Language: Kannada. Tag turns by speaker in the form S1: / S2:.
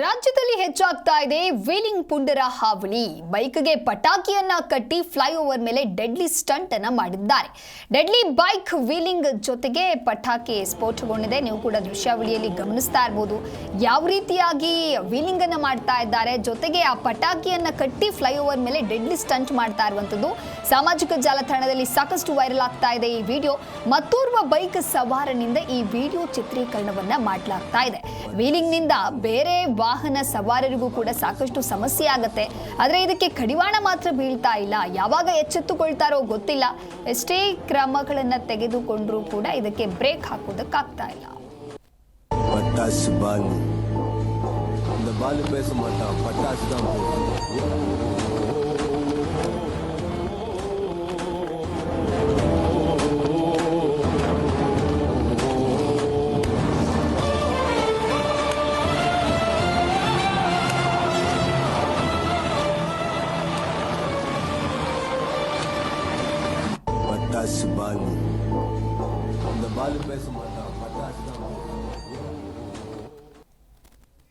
S1: ರಾಜ್ಯದಲ್ಲಿ ಹೆಚ್ಚಾಗ್ತಾ ಇದೆ ವೀಲಿಂಗ್ ಪುಂಡರ ಹಾವಳಿ. ಬೈಕ್ಗೆ ಪಟಾಕಿಯನ್ನ ಕಟ್ಟಿ ಫ್ಲೈಓವರ್ ಮೇಲೆ ಡೆಡ್ಲಿ ಸ್ಟಂಟ್ ಅನ್ನ ಮಾಡಿದ್ದಾರೆ. ಡೆಡ್ಲಿ ಬೈಕ್ ವೀಲಿಂಗ್ ಜೊತೆಗೆ ಪಟಾಕಿ ಸ್ಫೋಟಗೊಂಡಿದೆ. ನೀವು ಕೂಡ ದೃಶ್ಯಾವಳಿಯಲ್ಲಿ ಗಮನಿಸ್ತಾ ಇರ್ಬೋದು. ಯಾವ ರೀತಿಯಾಗಿ ವೀಲಿಂಗ್ ಅನ್ನ ಮಾಡ್ತಾ ಇದ್ದಾರೆ. ಜೊತೆಗೆ ಆ ಪಟಾಕಿಯನ್ನ ಕಟ್ಟಿ ಫ್ಲೈಓವರ್ ಮೇಲೆ ಡೆಡ್ಲಿ ಸ್ಟಂಟ್ ಮಾಡ್ತಾ ಇರುವಂತದ್ದು. ಸಾಮಾಜಿಕ ಜಾಲತಾಣದಲ್ಲಿ ಸಾಕಷ್ಟು ವೈರಲ್ ಆಗ್ತಾ ಇದೆ ಈ ವಿಡಿಯೋ. ಮತ್ತೋರ್ವ ಬೈಕ್ ಸವಾರನಿಂದ ಈ ವಿಡಿಯೋ ಚಿತ್ರೀಕರಣವನ್ನ ಮಾಡಲಾಗ್ತಾ ಇದೆ. ವೀಲಿಂಗ್ನಿಂದ ಬೇರೆ ವಾಹನ ಸವಾರರಿಗೂ ಕೂಡ ಸಾಕಷ್ಟು ಸಮಸ್ಯೆ ಆಗತ್ತೆ ಆದ್ರೆ ಇದಕ್ಕೆ ಕಡಿವಾಣ ಮಾತ್ರ ಬೀಳ್ತಾ ಇಲ್ಲ ಯಾವಾಗ ಎಚ್ಚೆತ್ತುಕೊಳ್ತಾರೋ ಗೊತ್ತಿಲ್ಲ ಎಷ್ಟೇ ಕ್ರಮಗಳನ್ನ ತೆಗೆದುಕೊಂಡ್ರೂ ಕೂಡ ಇದಕ್ಕೆ ಬ್ರೇಕ್ ಹಾಕೋದಕ್ಕಾಗ್ತಾ ಇಲ್ಲ
S2: பட்டாசு பாலு இந்த பாலு பேச மாட்டான் பட்டாசு தான் பேசும் Asbani. The Balu Pesumata.